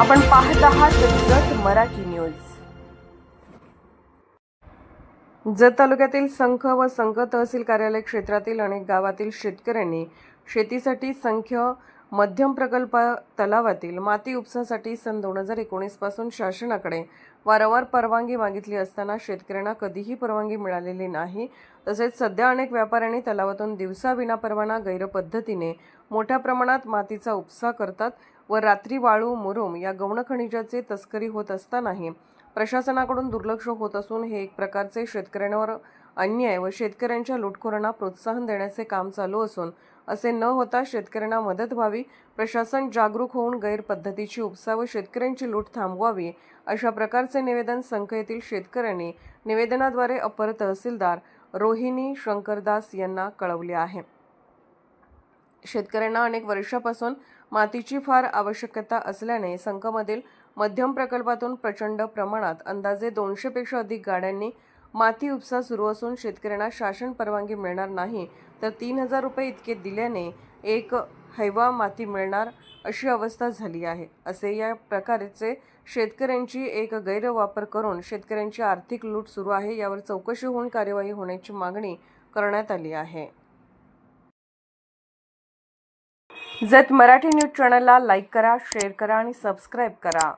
आपण पाहत आहात जत मराठी न्यूज. जत तालुक्यातील संख व संख तहसील कार्यालय क्षेत्रातील अनेक गावातील शेतकऱ्यांनी शेतीसाठी संख्य मध्यम प्रकल्प तलावातील माती उपसासाठी सन दोन हजार एकोणीसपासून शासनाकडे वारंवार परवानगी मागितली असताना शेतकऱ्यांना कधीही परवानगी मिळालेली नाही. तसेच सध्या अनेक व्यापाऱ्यांनी तलावातून दिवसा विनापरवाना गैरपद्धतीने मोठ्या प्रमाणात मातीचा उपसा करतात व रात्री वाळू मुरुम या गौण खनिजाचे तस्करी होत असतानाही प्रशासनाकडून दुर्लक्ष होत असून हे एक प्रकारचे शेतकऱ्यांवर अन्याय व शेतकऱ्यांच्या लुटखोरांना प्रोत्साहन देण्याचे काम चालू असून असे न होता शेतकऱ्यांना मदत व्हावी प्रशासन जागरूक होऊन गैरपद्धतीची उपसा व शेतकऱ्यांची लूट थांबवावी अशा प्रकारचे निवेदन संघ येथील शेतकऱ्यांनी निवेदनाद्वारे अपर तहसीलदार रोहिणी शंकरदास यांना कळवले आहे. शेतकऱ्यांना अनेक वर्षापासून मातीची फार आवश्यकता असल्याने संघमधील मध्यम प्रकल्पातून प्रचंड प्रमाणात अंदाजे दोनशेपेक्षा अधिक गाड्यांनी माती उपसा सुरू असून शेतकऱ्यांना शासन परवानगी मिळणार नाही तर तीन हजार रुपये इतके दिल्याने एक हैवा माती मिळणार अशी अवस्था झाली आहे. असे या प्रकारचे शेतकऱ्यांची एक गैरवापर करून शेतकऱ्यांची आर्थिक लूट सुरू आहे यावर चौकशी होऊन कार्यवाही होण्याची मागणी करण्यात आली आहे. जत मराठी न्यूज चॅनलला लाईक करा शेअर करा आणि सबस्क्राईब करा.